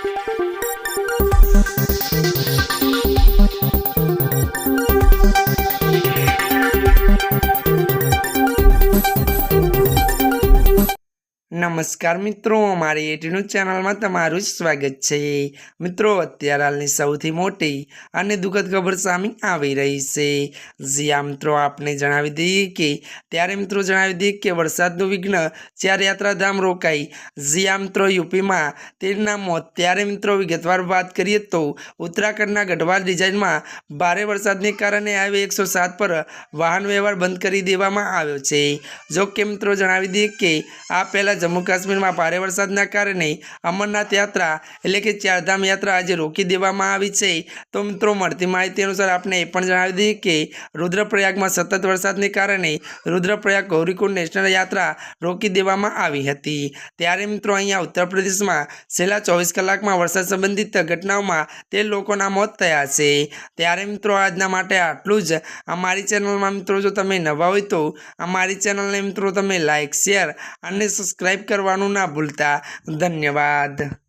Thank you. નમસ્કાર મિત્રો, મારી એટીનું ચેનલમાં તમારું સ્વાગત છે. મિત્રો, અત્યારે હાલની સૌથી મોટી અને દુઃખદ ખબર સામે આવી રહી છે. જ્યાં મિત્રો, આપને જણાવી દઈએ કે, ત્યારે મિત્રો જણાવી દઈએ કે વરસાદનું વિઘ્ન જ્યારે યાત્રાધામ રોકાઈ જ્યાં મિત્રો, યુપીમાં તેના મોત. ત્યારે મિત્રો, વિગતવાર વાત કરીએ તો, ઉત્તરાખંડના ગઢવાલ ડિઝાઇનમાં ભારે વરસાદને કારણે હાઈવે એકસો સાત પર વાહન વ્યવહાર બંધ કરી દેવામાં આવ્યો છે. જો કે મિત્રો જણાવી દઈએ કે, આ પહેલાં જમ્મુ કાશ્મીરમાં ભારે વરસાદના કારણે અમરનાથ યાત્રા એટલે કે ચારધામ યાત્રા આજે રોકી દેવામાં આવી છે. તો મિત્રો, મળતી માહિતી અનુસાર આપણે એ પણ જણાવી દઈએ કે રુદ્રપ્રયાગમાં સતત વરસાદને કારણે રુદ્રપ્રયાગ ગૌરીકુંડ નેશનલ યાત્રા રોકી દેવામાં આવી હતી. ત્યારે મિત્રો, અહીંયા ઉત્તર પ્રદેશમાં છેલ્લા ચોવીસ કલાકમાં વરસાદ સંબંધિત ઘટનાઓમાં તે લોકોના મોત થયા છે. ત્યારે મિત્રો, આજના માટે આટલું જ. અમારી ચેનલમાં મિત્રો, જો તમે નવા હોય તો અમારી ચેનલને મિત્રો, તમે લાઇક શેર અને સબસ્ક્રાઈબ કરવાનું ના ભૂલતા. ધન્યવાદ.